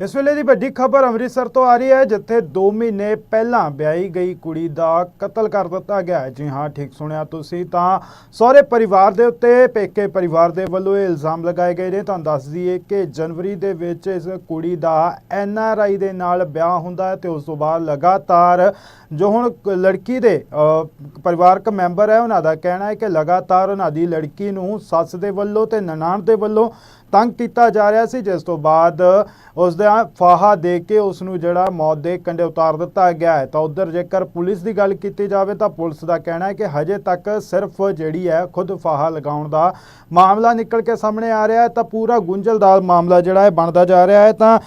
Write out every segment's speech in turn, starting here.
ਇਸ ਵੇਲੇ ਦੀ ਵੱਡੀ ਖਬਰ ਅੰਮ੍ਰਿਤਸਰ ਤੋਂ ਆ ਰਹੀ ਹੈ, ਜਿੱਥੇ 2 ਮਹੀਨੇ ਪਹਿਲਾਂ ਵਿਆਹੀ ਗਈ ਕੁੜੀ ਦਾ ਕਤਲ ਕਰ ਦਿੱਤਾ ਗਿਆ ਹੈ। ਜੀ ਹਾਂ, ਠੀਕ ਸੁਣਿਆ ਤੁਸੀਂ ਤਾਂ ਸਹੁਰੇ ਪਰਿਵਾਰ ਦੇ ਉੱਤੇ, ਪੇਕੇ ਪਰਿਵਾਰ ਦੇ ਵੱਲੋਂ ਇਹ ਇਲਜ਼ਾਮ ਲਗਾਏ ਗਏ ਨੇ। ਤੁਹਾਨੂੰ ਦੱਸ ਦਈਏ ਕਿ ਜਨਵਰੀ ਦੇ ਵਿੱਚ ਇਸ ਕੁੜੀ ਦਾ ਐਨ ਆਰ ਆਈ ਦੇ ਨਾਲ ਵਿਆਹ ਹੁੰਦਾ ਹੈ ਤੇ ਉਸ ਤੋਂ ਬਾਅਦ ਲਗਾਤਾਰ ਜੋ ਹੁਣ ਲੜਕੀ ਦੇ ਪਰਿਵਾਰਕ ਮੈਂਬਰ ਹੈ, ਉਹਨਾਂ ਦਾ ਕਹਿਣਾ ਹੈ ਕਿ ਲਗਾਤਾਰ ਉਹਨਾਂ ਦੀ ਲੜਕੀ ਨੂੰ ਸੱਸ ਦੇ ਵੱਲੋਂ ਤੇ ਨਨਾਣ ਦੇ ਵੱਲੋਂ ਤੰਗ ਕੀਤਾ ਜਾ ਰਿਹਾ ਸੀ, ਜਿਸ ਤੋਂ ਬਾਅਦ ਉਸ ਦਾ ਫਾਹਾ ਦੇ ਕੇ ਉਸ ਨੂੰ ਜਿਹੜਾ ਮੌਤ ਦੇ ਕੰਢੇ ਉਤਾਰ ਦਿੱਤਾ ਗਿਆ ਹੈ, ਤਾਂ ਉਧਰ ਜੇਕਰ ਪੁਲਿਸ ਦੀ ਗੱਲ ਕੀਤੀ ਜਾਵੇ ਤਾਂ ਪੁਲਿਸ ਦਾ ਕਹਿਣਾ ਹੈ ਕਿ ਹਜੇ ਤੱਕ ਸਿਰਫ ਜਿਹੜੀ ਹੈ ਖੁਦ ਫਾਹਾ ਲਗਾਉਣ ਦਾ ਮਾਮਲਾ ਨਿਕਲ ਕੇ ਸਾਹਮਣੇ ਆ ਰਿਹਾ ਹੈ, ਤਾਂ ਪੂਰਾ ਗੁੰਝਲਦਾਰ ਮਾਮਲਾ ਜਿਹੜਾ ਹੈ ਬਣਦਾ ਜਾ ਰਿਹਾ ਹੈ। ਤਾਂ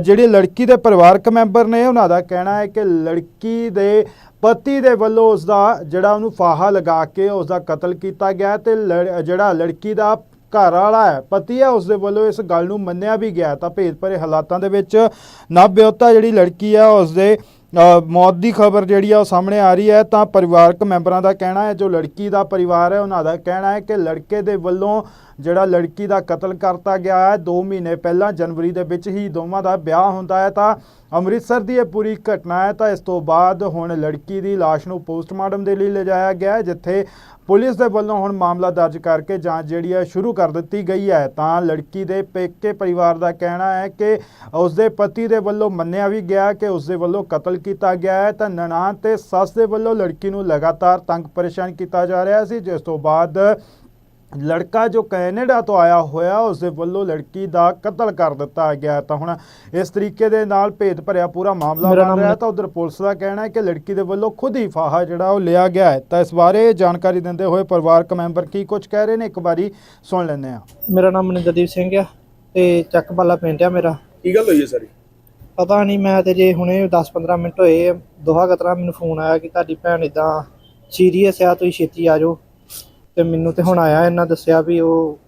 ਜਿਹੜੀ ਲੜਕੀ ਦੇ ਪਰਿਵਾਰਕ ਮੈਂਬਰ ਨੇ ਉਹਨਾਂ ਦਾ ਕਹਿਣਾ ਹੈ ਕਿ ਲੜਕੀ ਦੇ ਪਤੀ ਦੇ ਵੱਲੋਂ ਉਸ ਦਾ ਜਿਹੜਾ ਉਹਨੂੰ ਫਾਹਾ ਲਗਾ ਕੇ ਉਸ ਦਾ ਕਤਲ ਕੀਤਾ ਗਿਆ ਤੇ ਲੜ- ਜਿਹੜਾ ਲੜਕੀ ਦਾ ਘਰ ਵਾਲਾ ਹੈ, ਪਤੀ ਹੈ ਉਸ ਦੇ ਵੱਲੋਂ ਇਸ ਗੱਲ ਨੂੰ ਮੰਨਿਆ ਵੀ ਗਿਆ ਤਾਂ ਭੇਦ ਭਰੇ ਹਾਲਾਤਾਂ ਦੇ ਵਿੱਚ ਨਵਵਿਆਹੁਤਾ ਜਿਹੜੀ ਲੜਕੀ ਹੈ ਉਸ ਦੇ ਮੌਤ ਦੀ ਖਬਰ ਜਿਹੜੀ ਆ ਉਹ ਸਾਹਮਣੇ ਆ ਰਹੀ ਹੈ। ਤਾਂ ਪਰਿਵਾਰਕ ਮੈਂਬਰਾਂ ਦਾ ਕਹਿਣਾ ਹੈ, ਜੋ ਲੜਕੀ ਦਾ ਪਰਿਵਾਰ ਹੈ, ਉਹਨਾਂ ਦਾ ਕਹਿਣਾ ਹੈ ਕਿ ਲੜਕੇ ਦੇ ਵੱਲੋਂ ਜਿਹੜਾ ਲੜਕੀ ਦਾ ਕਤਲ ਕਰਤਾ ਗਿਆ ਹੈ 2 ਮਹੀਨੇ ਪਹਿਲਾਂ ਜਨਵਰੀ ਦੇ ਵਿੱਚ ਹੀ ਦੋਵਾਂ ਦਾ ਵਿਆਹ ਹੁੰਦਾ ਹੈ, ਤਾਂ ਅੰਮ੍ਰਿਤਸਰ ਦੀ ਇਹ ਪੂਰੀ ਘਟਨਾ ਹੈ, ਤਾਂ ਇਸ ਤੋਂ ਬਾਅਦ ਹੁਣ ਲੜਕੀ ਦੀ ਲਾਸ਼ ਨੂੰ ਪੋਸਟਮਾਰਟਮ ਦੇ ਲਈ ਲਿਜਾਇਆ ਗਿਆ ਹੈ, ਜਿੱਥੇ ਪੁਲਿਸ ਦੇ ਵੱਲੋਂ ਹੁਣ ਮਾਮਲਾ ਦਰਜ ਕਰਕੇ ਜਾਂਚ ਜਿਹੜੀ ਹੈ ਸ਼ੁਰੂ ਕਰ ਦਿੱਤੀ ਗਈ ਹੈ। ਤਾਂ ਲੜਕੀ ਦੇ ਪੇਕੇ ਪਰਿਵਾਰ ਦਾ ਕਹਿਣਾ ਹੈ ਕਿ ਉਸ ਦੇ ਪਤੀ ਦੇ ਵੱਲੋਂ ਮੰਨਿਆ ਵੀ ਗਿਆ ਕਿ ਉਸ ਦੇ ਵੱਲੋਂ ਕਤਲ ਕੀਤਾ ਗਿਆ ਹੈ, ਤਾਂ ਨਨਾਣ ਤੇ ਸੱਸ ਦੇ ਵੱਲੋਂ ਲੜਕੀ ਨੂੰ ਲਗਾਤਾਰ ਤੰਗ ਪਰੇਸ਼ਾਨ ਕੀਤਾ ਜਾ ਰਿਹਾ ਸੀ, ਜਿਸ ਤੋਂ ਬਾਅਦ ਲੜਕਾ ਜੋ ਕੈਨੇਡਾ ਤੋਂ ਆਇਆ ਹੋਇਆ ਉਸ ਦੇ ਵੱਲੋਂ ਲੜਕੀ ਦਾ ਕਤਲ ਕਰ ਦਿੱਤਾ ਗਿਆ ਤਾਂ ਹੁਣ ਇਸ ਤਰੀਕੇ ਦੇ ਨਾਲ ਭੇਦ ਭਰਿਆ ਪੂਰਾ ਮਾਮਲਾ ਬਣ ਰਿਹਾ ਤਾਂ ਉਧਰ ਪੁਲਿਸ ਦਾ ਕਹਿਣਾ ਹੈ ਕਿ ਲੜਕੀ ਦੇ ਵੱਲੋਂ ਖੁਦ ਹੀ ਫਾਹਾ ਜਿਹੜਾ ਉਹ ਲਿਆ ਗਿਆ ਹੈ। ਤਾਂ ਇਸ ਬਾਰੇ ਜਾਣਕਾਰੀ ਦਿੰਦੇ ਹੋਏ ਪਰਿਵਾਰਕ ਮੈਂਬਰ ਕੀ ਕੁਝ ਕਹਿ ਰਹੇ ਨੇ ਇੱਕ ਵਾਰੀ ਸੁਣ ਲੈਂਦੇ ਹਾਂ। ਮੇਰਾ ਨਾਮ ਮਨਿੰਦਰਦੀਪ ਸਿੰਘ ਆ ਤੇ ਚੱਕਬਾਲਾ ਪਿੰਡ ਆ ਮੇਰਾ। ਕੀ ਗੱਲ ਹੋਈ ਹੈ ਸਾਰੀ? ਪਤਾ ਨਹੀਂ ਮੈਂ ਤੇ ਜੇ ਹੁਣੇ 10-15 ਮਿੰਟ ਹੋਏ ਆ, ਦੋਹਾ ਕਤਰਾ ਮੈਨੂੰ ਫੋਨ ਆਇਆ ਕਿ ਤੁਹਾਡੀ ਭੈਣ ਇਦਾਂ ਸੀਰੀਅਸ ਆ ਤੁਸੀਂ ਛੇਤੀ ਆ ਜਾਓ। ਤੇ ਮੈਨੂੰ ਤੇ ਹੁਣ ਆਇਆ ਇਹਨਾਂ ਦੱਸਿਆ ਵੀ ਉਹ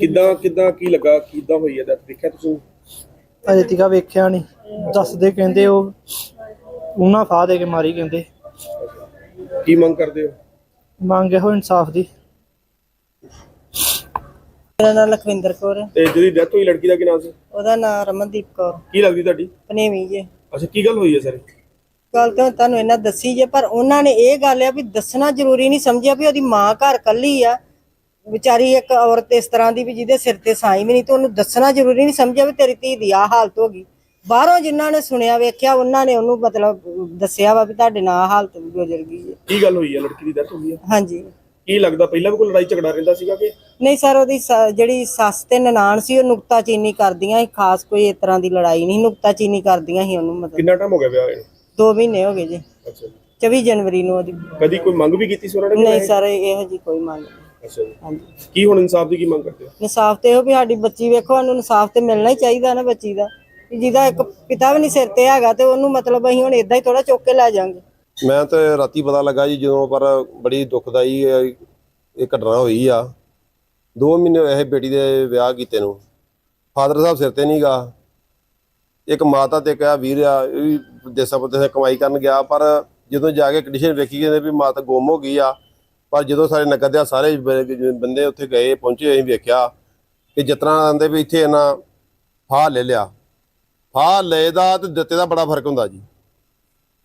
ਕਿੱਦਾਂ ਕਿੱਦਾਂ ਕੀ ਲੱਗਾ ਕਿੱਦਾਂ ਹੋਈ ਹੈ ਦੱਸ ਦੇਖਿਆ ਤੁਸੀਂ? ਅਜੇ ਤੀਕਾ ਵੇਖਿਆ ਨਹੀਂ ਦੱਸਦੇ ਕਹਿੰਦੇ ਉਹ ਉਹਨਾਂ ਫਾਹ ਦੇ ਕੇ ਮਾਰੀ ਕਹਿੰਦੇ। ਕੀ ਮੰਗ ਕਰਦੇ ਹੋ? ਮੰਗੇ ਹੋ ਇਨਸਾਫ ਦੀ। ਮੇਰਾ ਨਾਮ ਲਖਵਿੰਦਰ ਕੌਰ ਹੈ। ਤੇ ਜਿਹੜੀ ਡੈਥ ਹੋਈ ਲੜਕੀ ਦਾ ਕੀ ਨਾਮ ਸੀ? ਉਹਦਾ ਨਾਮ ਰਮਨਦੀਪ ਕੌਰ। ਕੀ ਲੱਗਦੀ ਤੁਹਾਡੀ? ਪਨੇਵੀ ਜੇ। ਅੱਛਾ ਕੀ ਗੱਲ ਹੋਈ ਹੈ ਸਾਰੀ? ਗੱਲ ਤਾਂ ਤੁਹਾਨੂੰ ਇਹਨਾਂ ਦੱਸੀ ਜੇ ਪਰ ਉਹਨਾਂ ਨੇ ਇਹ ਗੱਲ ਆ ਵੀ ਦੱਸਣਾ ਜ਼ਰੂਰੀ ਨਹੀਂ ਸਮਝਿਆ ਵੀ ਉਹਦੀ ਮਾਂ ਘਰ ਕੱਲੀ ਆ। ਵਿਚਾਰੀ ਇੱਕ ਔਰਤ ਇਸ ਤਰ੍ਹਾਂ ਦੀ ਵੀ ਜਿਹਦੇ ਸਿਰ ਤੇ ਸਾਈ ਵੀ ਨਹੀਂ ਤੇ ਉਹਨੂੰ ਦੱਸਣਾ ਜ਼ਰੂਰੀ ਨਹੀਂ ਸਮਝਿਆ ਵੀ ਤੇਰੀ ਧੀ ਦੀ ਆ ਹਾਲਤ ਹੋ ਗਈ। ਬਾਹਰੋਂ ਜਿਨ੍ਹਾਂ ਨੇ ਸੁਣਿਆ ਵੇਖਿਆ ਉਹਨਾਂ ਨੇ ਉਹਨੂੰ ਮਤਲਬ ਦੱਸਿਆ ਵਾ ਵੀ ਤੁਹਾਡੇ ਨਾਲ ਹਾਲਤ ਗੁਜ਼ਰ ਗਈ ਹੈ। ਕੀ ਗੱਲ ਹੋਈ ਹੈ ਲੜਕੀ ਦੀ ਡੈਥ ਹੋਈ ਹੈ ਹਾਂਜੀ। ਕੀ ਲੱਗਦਾ ਪਹਿਲਾਂ ਵੀ ਕੋਈ ਲੜਾਈ ਝਗੜਾ ਰਹਿੰਦਾ ਸੀਗਾ ਕਿ? ਨਹੀਂ ਸਰ ਉਹਦੀ ਸ- ਜਿਹੜੀ ਸੱਸ ਤੇ ਨਨਾਣ ਸੀ ਉਹ ਨੁਕਤਾਚੀਨੀ ਕਰਦੀਆਂ ਸੀ ਖਾਸ ਕੋਈ ਇਸ ਤਰ੍ਹਾਂ ਦੀ ਲੜਾਈ ਨਹੀਂ ਨੁਕਤਾਚੀਨੀ ਕਰਦੀਆਂ ਸੀ ਉਹਨੂੰ ਮਤਲਬ। ਕਿੰਨਾ ਟਾਈਮ ਹੋ ਗਿਆ ਵਿਆਹ ਹੋਏ ਨੂੰ? 2 ਮਹੀਨੇ ਹੋ ਗਏ ਜੀ। ਅੱਛਾ ਜੀ। 24 ਜਨਵਰੀ ਨੂੰ ਉਹਦੀ। ਕਦੀ ਕੋਈ ਮੰਗ ਵੀ ਕੀਤੀ ਸੀ ਉਹਨਾਂ ਨੇ ਨਹੀਂ ਸਰ ਇਹੋ ਜੀ ਕੋਈ ਮੰਗ ਨਹੀਂ। ਅੱਛਾ ਜੀ। ਹਾਂਜੀ। ਕੀ ਹੁਣ ਇਨਸਾਫ ਦੀ ਕੀ ਮੰਗ ਕਰਦੇ ਹੋ? ਇਨਸਾਫ ਤੇ ਇਹੋ ਵੀ ਸਾਡੀ ਬੱਚੀ ਵੇਖੋ ਸਾਨੂੰ ਇਨਸਾਫ ਤੇ ਮਿਲਣਾ ਹੀ ਚਾਹੀਦਾ ਨਾ ਬੱਚੀ ਦਾ। ਵੀ ਜਿਹਦਾ ਇੱਕ ਪਿਤਾ ਵੀ ਨਹੀਂ ਸਿਰ ਤੇ ਹੈਗਾ ਤੇ ਉਹਨੂੰ ਮਤਲਬ ਅਸੀਂ ਹੁਣ ਇਦਾਂ ਹੀ ਥੋੜਾ ਚੁੱਕ ਕੇ ਲੈ ਜਾਾਂਗੇ ਮੈਂ ਤਾਂ ਰਾਤੀ ਪਤਾ ਲੱਗਾ ਜੀ ਜਦੋਂ ਪਰ ਬੜੀ ਦੁਖਦਾਈ ਇਹ ਇਹ ਘਟਨਾ ਹੋਈ ਆ। 2 ਮਹੀਨੇ ਹੋਏ ਇਹ ਬੇਟੀ ਦੇ ਵਿਆਹ ਕੀਤੇ ਨੂੰ। ਫਾਦਰ ਸਾਹਿਬ ਸਿਰ ਤੇ ਨਹੀਂ ਗਾ। ਇੱਕ ਮਾਤਾ ਤੇ ਕਿਹਾ ਵੀਰ ਆ, ਇਹ ਵੀ ਦੇਸਾਂ ਪਰਦੇਸਾਂ ਕਮਾਈ ਕਰਨ ਗਿਆ, ਪਰ ਜਦੋਂ ਜਾ ਕੇ ਕੰਡੀਸ਼ਨ ਵੇਖੀ ਕਹਿੰਦੇ ਵੀ ਮਾਤਾ ਗੁੰਮ ਹੋ ਗਈ ਆ, ਪਰ ਜਦੋਂ ਸਾਰੇ ਨਗਰ ਦੇ ਸਾਰੇ ਬ- ਬੰਦੇ ਉੱਥੇ ਗਏ, ਪਹੁੰਚੇ, ਅਸੀਂ ਵੇਖਿਆ ਕਿ ਜਿਤਨਾ ਆਂਦੇ ਵੀ ਇੱਥੇ ਇਹਨਾਂ ਫਾਹ ਲੈ ਲਿਆ। ਫਾਹ ਲਏ ਦਾ ਤੇ ਦਿੱਤੇ ਦਾ ਬੜਾ ਫ਼ਰਕ ਹੁੰਦਾ ਜੀ।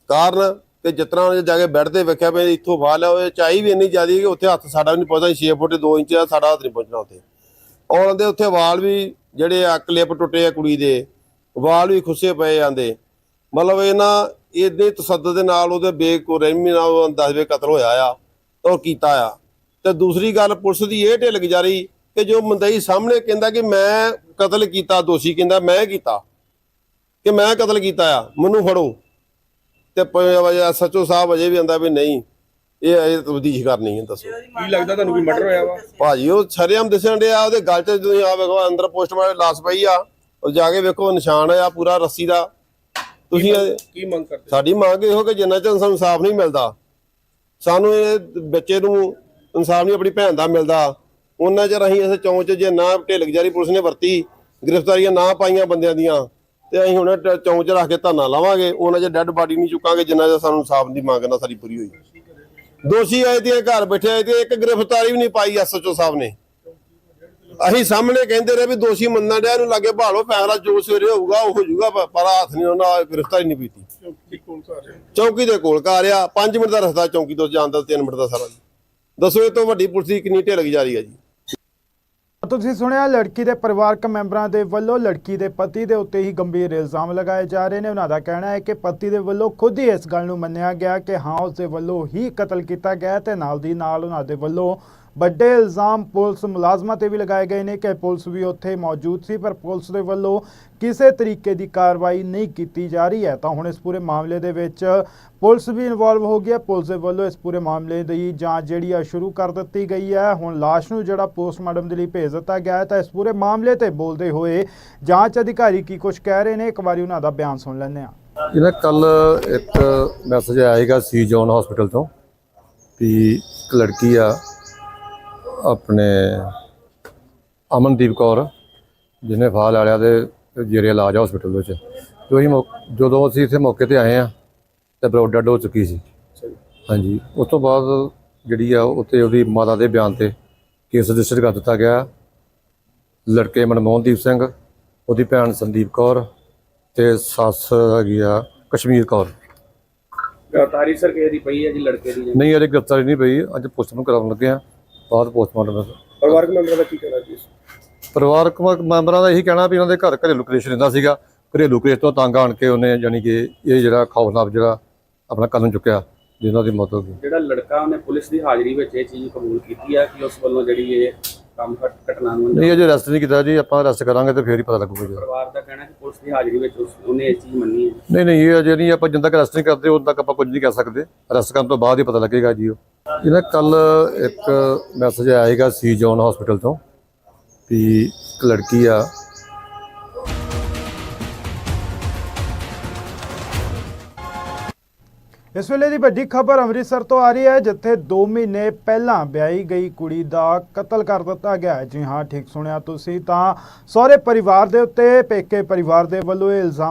ਕਾਰਨ ਕਿ ਜਿਤਨਾ ਉਹਨੇ ਜਾ ਕੇ ਬੈੱਡ ਤੇ ਵੇਖਿਆ ਵੀ ਇੱਥੋਂ ਫਾਹ ਲਿਆ ਉਹ ਚਾਈ ਵੀ ਇੰਨੀ ਜ਼ਿਆਦੀ ਕਿ ਉੱਥੇ ਹੱਥ ਸਾਡਾ ਵੀ ਨਹੀਂ ਪਹੁੰਚਦਾ 6 ਫੁੱਟ 2 ਇੰਚ ਆ, ਸਾਡਾ ਹੱਥ ਨਹੀਂ ਪਹੁੰਚਣਾ ਉੱਥੇ। ਔਰ ਉਹਦੇ ਉੱਥੇ ਵਾਲ ਵੀ ਜਿਹੜੇ ਆ, ਕਲਿੱਪ ਟੁੱਟੇ ਆ ਕੁੜੀ ਦੇ ਵਾਲ ਵੀ ਖੁੱਸੇ ਪਏ ਜਾਂਦੇ। ਮਤਲਬ ਇਹ ਨਾ ਇਹਦੇ ਤਸੱਦਦ ਦੇ ਨਾਲ ਉਹਦੇ ਬੇਕੁਰਹਿਮੀ ਨਾਲ ਉਹ ਦਸਵੇਂ ਕਤਲ ਹੋਇਆ ਆ ਤੇ ਕੀਤਾ ਆ। ਤੇ ਦੂਸਰੀ ਗੱਲ ਪੁਲਿਸ ਦੀ ਇਹ ਢਿੱਲ ਗੁਜ਼ਾਰੀ ਕਿ ਜੋ ਮੰਦਈ ਸਾਹਮਣੇ ਕਹਿੰਦਾ ਕਿ ਮੈਂ ਕਤਲ ਕੀਤਾ ਦੋਸ਼ੀ ਕਹਿੰਦਾ ਮੈਂ ਕੀਤਾ ਕਿ ਮੈਂ ਕਤਲ ਕੀਤਾ ਆ ਮੈਨੂੰ ਫੜੋ। ਤੇ ਸੱਚੋ ਸਾਹਿਬ ਅਜੇ ਵੀ ਆਂਦਾ ਵੀ ਨਹੀਂ ਇਹ ਅਜੇ ਤਬਦੀਸ਼ ਕਰਨੀ ਹੈ ਦੱਸੋ। ਕੀ ਲੱਗਦਾ ਤੁਹਾਨੂੰ ਕੋਈ ਮਰਡਰ ਹੋਇਆ ਵਾ? ਭਾਜੀ ਉਹ ਛਰੇਆਮ ਦਿਸਣ ਡਿਆ ਉਹਦੇ ਗਲ ਤੁਸੀਂ ਆ ਵੇਖੋ ਅੰਦਰ ਪੋਸਟਮਾਰਟਮ ਲਾਸ ਪਈ ਆ ਉਹ ਜਾ ਕੇ ਵੇਖੋ ਨਿਸ਼ਾਨ ਆ ਪੂਰਾ ਰੱਸੀ ਦਾ। ਤੁਸੀਂ ਕੀ ਮੰਗ ਕਰਦੇ ਸਾਡੀ ਮੰਗ ਇਹੋ ਕਿ ਜਿੰਨਾ ਚਿਰ ਸਾਨੂੰ ਇਨਸਾਫ ਨਹੀਂ ਮਿਲਦਾ ਸਾਨੂੰ ਇਹ ਬੱਚੇ ਨੂੰ ਇਨਸਾਫ ਨਹੀਂ ਆਪਣੀ ਭੈਣ ਦਾ ਮਿਲਦਾ। ਉਹਨਾਂ ਚਿਰ ਅਸੀਂ ਇਸ ਚੌਂਚ 'ਚ ਜੇ ਨਾ ਢਿੱਲ ਗੁਜ਼ਾਰੀ ਪੁਲਿਸ ਨੇ ਵਰਤੀ ਗ੍ਰਿਫਤਾਰੀਆਂ ਨਾ ਪਾਈਆਂ ਬੰਦਿਆਂ ਦੀਆਂ ਤੇ ਅਸੀਂ ਹੁਣ ਚੌਂਚ 'ਚ ਰੱਖ ਕੇ ਧਰਨਾ ਲਾਵਾਂਗੇ। ਉਹਨਾਂ ਚਿਰ ਡੈੱਡ ਬਾਡੀ ਨਹੀਂ ਚੁੱਕਾਂਗੇ ਜਿੰਨਾ ਚਿਰ ਸਾਨੂੰ ਇਨਸਾਫ ਦੀ ਮੰਗ ਨਾ ਸਾਡੀ ਪੂਰੀ ਹੋਈ। ਦੋਸ਼ੀ ਆਏ ਤੇ ਘਰ ਬੈਠੇ ਆਏ ਤੇ ਇੱਕ ਗ੍ਰਿਫਤਾਰੀ ਵੀ ਨਹੀਂ ਪਾਈ ਐਸਐਚਓ ਸਾਹਿਬ ਨੇ। ਅਸੀਂ ਸਾਹਮਣੇ ਕਹਿੰਦੇ ਰਹੇ ਵੀ ਦੋਸ਼ੀ ਮੰਨਣ ਡਿਆ ਇਹਨੂੰ ਲਾਗੇ ਭਾਲੋ ਫੈਸਲਾ ਜੋ ਸਵੇਰੇ ਹੋਊਗਾ ਉਹ ਹੋ ਜਾਊਗਾ ਪਰ ਹੱਥ ਨਹੀਂ ਉਹਨਾਂ ਗ੍ਰਿਫਤਾਰੀ ਨਹੀਂ ਪੀਤੀ। ਚੌਂਕੀ ਦੇ ਕੋਲ ਘਰ ਆ 5 ਮਿੰਟ ਦਾ ਰਸਤਾ ਚੌਂਕੀ ਤੋਂ ਜਾਣ ਦਾ 3 ਮਿੰਟ ਦਾ ਸਾਰਾ ਜੀ। ਦੱਸੋ ਇਹ ਤੋਂ ਵੱਡੀ ਪੁਲਿਸ ਦੀ ਕਿੰਨੀ ਢਿੱਲ ਜਾ ਰਹੀ ਹੈ ਜੀ? ਤੁਸੀਂ ਸੁਣਿਆ ਲੜਕੀ ਦੇ ਪਰਿਵਾਰਕ ਮੈਂਬਰਾਂ ਦੇ ਵੱਲੋਂ ਲੜਕੀ ਦੇ ਪਤੀ ਦੇ ਉੱਤੇ ਹੀ ਗੰਭੀਰ ਇਲਜ਼ਾਮ ਲਗਾਏ ਜਾ ਰਹੇ ਨੇ। ਉਹਨਾਂ ਦਾ ਕਹਿਣਾ ਹੈ ਕਿ ਪਤੀ ਦੇ ਵੱਲੋਂ ਖੁਦ ਹੀ ਇਸ ਗੱਲ ਨੂੰ ਮੰਨਿਆ ਗਿਆ ਕਿ ਹਾਂ ਉਸ ਦੇ ਵੱਲੋਂ ਹੀ ਕਤਲ ਕੀਤਾ ਗਿਆ ਤੇ ਨਾਲ ਦੀ ਨਾਲ ਉਹਨਾਂ ਦੇ ਵੱਲੋਂ ਵੱਡੇ ਇਲਜ਼ਾਮ ਪੁਲਿਸ ਮੁਲਾਜ਼ਮਾਂ ਤੇ ਵੀ ਲਗਾਏ ਗਏ ਨੇ ਕਿ ਪੁਲਿਸ ਵੀ ਉੱਥੇ ਮੌਜੂਦ ਸੀ, ਪਰ ਪੁਲਿਸ ਦੇ ਵੱਲੋਂ ਕਿਸੇ ਤਰੀਕੇ ਦੀ ਕਾਰਵਾਈ ਨਹੀਂ ਕੀਤੀ ਜਾ ਰਹੀ ਹੈ। ਤਾਂ ਹੁਣ ਇਸ ਪੂਰੇ ਮਾਮਲੇ ਦੇ ਵਿੱਚ ਪੁਲਿਸ ਵੀ ਇਨਵੋਲਵ ਹੋ ਗਈ ਹੈ। ਪੁਲਿਸ ਦੇ ਵੱਲੋਂ ਇਸ ਪੂਰੇ ਮਾਮਲੇ ਦੀ ਜਾਂਚ ਜਿਹੜੀ ਆ ਸ਼ੁਰੂ ਕਰ ਦਿੱਤੀ ਗਈ ਹੈ। ਹੁਣ ਲਾਸ਼ ਨੂੰ ਜਿਹੜਾ ਪੋਸਟਮਾਰਟਮ ਦੇ ਲਈ ਭੇਜ ਦਿੱਤਾ ਗਿਆ ਹੈ। ਤਾਂ ਇਸ ਪੂਰੇ ਮਾਮਲੇ ਤੇ ਬੋਲਦੇ ਹੋਏ ਜਾਂਚ ਅਧਿਕਾਰੀ ਕੀ ਕੁਝ ਕਹਿ ਰਹੇ ਨੇ, ਇੱਕ ਵਾਰੀ ਉਹਨਾਂ ਦਾ ਬਿਆਨ ਸੁਣ ਲੈਂਦੇ ਹਾਂ। ਇਹਨਾਂ ਕੱਲ ਇੱਕ ਮੈਸੇਜ ਆਏਗਾ ਸੀ ਜੋਨ ਹਸਪੀਟਲ ਤੋਂ ਵੀ ਇੱਕ ਲੜਕੀ ਆ ਆਪਣੇ ਅਮਨਦੀਪ ਕੌਰ ਜਿਹਨੇ ਫਾਹ ਲੈ ਲਿਆ ਤੇ ਜੇਰੇ ਇਲਾਜ ਹਸਪੀਟਲ ਵਿੱਚ। ਜੋ ਮੌ- ਜਦੋਂ ਅਸੀਂ ਇੱਥੇ ਮੌਕੇ ਤੇ ਆਏ ਆ ਤੇ ਬਰੋਡ ਡੈਡ ਹੋ ਚੁੱਕੀ ਸੀ। ਹਾਂਜੀ। ਉਸ ਤੋਂ ਬਾਅਦ ਜਿਹੜੀ ਆ ਉੱਤੇ ਉਹਦੀ ਮਾਤਾ ਦੇ ਬਿਆਨ ਤੇ ਕੇਸ ਰਜਿਸਟਰ ਕਰ ਦਿੱਤਾ ਗਿਆ। ਲੜਕੇ ਮਨਮੋਹਨਦੀਪ ਸਿੰਘ ਉਹਦੀ ਭੈਣ ਸੰਦੀਪ ਕੌਰ ਤੇ ਸੱਸ ਹੈਗੀ ਆ ਕਸ਼ਮੀਰ ਕੌਰ। ਗ੍ਰਿਫਤਾਰੀ ਸਰ ਕਿਸੇ ਦੀ ਪਈ ਹੈ ਜੀ ਲੜਕੇ ਦੀ? ਨਹੀਂ ਅਜੇ ਗ੍ਰਿਫਤਾਰੀ ਨਹੀਂ ਪਈ। ਅੱਜ ਪੋਸਟਮਾਰਟਮ ਕਰਾਉਣ ਲੱਗੇ ਆ ਬਾਅਦ ਪੋਸਟਮਾਰਟਮ ਪਰਿਵਾਰਕ ਮੈਂਬਰ ਦਾ ਕੀ ਕਹਿਣਾ ਜੀ? ਪਰਿਵਾਰਕ ਮ- ਮੈਂਬਰਾਂ ਦਾ ਇਹੀ ਕਹਿਣਾ ਵੀ ਇਹਨਾਂ ਦੇ ਘਰ ਘਰੇਲੂ ਕਲੇਸ਼ ਰਹਿੰਦਾ ਸੀਗਾ। ਘਰੇਲੂ ਕਲੇਸ਼ ਤੋਂ ਤੰਗ ਆਣ ਕੇ ਉਹਨੇ ਯਾਨੀ ਕਿ ਇਹ ਜਿਹੜਾ ਖੌਫਨਾਕ ਜਿਹੜਾ ਆਪਣਾ ਕਦਮ ਚੁੱਕਿਆ ਜਿਨ੍ਹਾਂ ਦੀ ਮੌਤ ਹੋ ਗਈ। ਜਿਹੜਾ ਲੜਕਾ ਉਹਨੇ ਪੁਲਿਸ ਦੀ ਹਾਜ਼ਰੀ ਵਿੱਚ ਇਹ ਚੀਜ਼ ਕਬੂਲ ਕੀਤੀ ਹੈ ਕਿ ਉਸ ਵੱਲੋਂ ਜਿਹੜੀ ਇਹ ਕੰਮ ਘਟ- ਘਟਨਾ ਨੂੰ ਅੰਜਾਮ ਨਹੀਂ ਅਜੇ ਅਰੈਸਟ ਨਹੀਂ ਕੀਤਾ ਜੀ ਆਪਾਂ ਅਰੈਸਟ ਕਰਾਂਗੇ ਤੇ ਫੇਰ ਹੀ ਪਤਾ ਲੱਗੂਗਾ ਜੀ। ਪਰਿਵਾਰ ਦਾ ਕਹਿਣਾ ਕਿ ਪੁਲਿਸ ਦੀ ਹਾਜ਼ਰੀ ਵਿੱਚ ਉਸ- ਉਹਨੇ ਇਹ ਚੀਜ਼ ਮੰਨੀ ਹੈ। ਨਹੀਂ ਨਹੀਂ ਇਹ ਅਜੇ ਨਹੀਂ ਆਪਾਂ ਜਿੰਦਾ ਤੱਕ ਅਰੈਸਟ ਨਹੀਂ ਕਰਦੇ ਉਦੋਂ ਤੱਕ ਆਪਾਂ ਕੁਝ ਨਹੀਂ ਕਰ ਸਕਦੇ। ਅਰੈਸਟ ਕਰਨ ਤੋਂ ਬਾਅਦ ਹੀ ਪਤਾ ਲੱਗੇਗਾ ਜੀ ਉਹ। ਇਹਨਾਂ ਕੱਲ ਇੱਕ ਮੈਸੇਜ ਆਏਗਾ ਸੀ ਜੋਨ ਹਸਪੀਟਲ ਤੋਂ ਵੀ ਇੱਕ ਲੜਕੀ ਆ ਇਸ ਵੇਲੇ ਦੀ ਵੱਡੀ ਖਬਰ ਅੰਮ੍ਰਿਤਸਰ ਤੋਂ ਆ ਰਹੀ ਹੈ, ਜਿੱਥੇ 2 ਮਹੀਨੇ ਪਹਿਲਾਂ ਵਿਆਹੀ ਗਈ ਕੁੜੀ ਦਾ ਕਤਲ ਕਰ ਦਿੱਤਾ ਗਿਆ ਹੈ। ਜੀ ਹਾਂ, ਠੀਕ ਸੁਣਿਆ ਤੁਸੀਂ ਤਾਂ ਸਹੁਰੇ ਪਰਿਵਾਰ ਦੇ ਉੱਤੇ, ਪੇਕੇ ਪਰਿਵਾਰ ਦੇ ਵੱਲੋਂ ਇਹ ਇਲਜ਼ਾਮ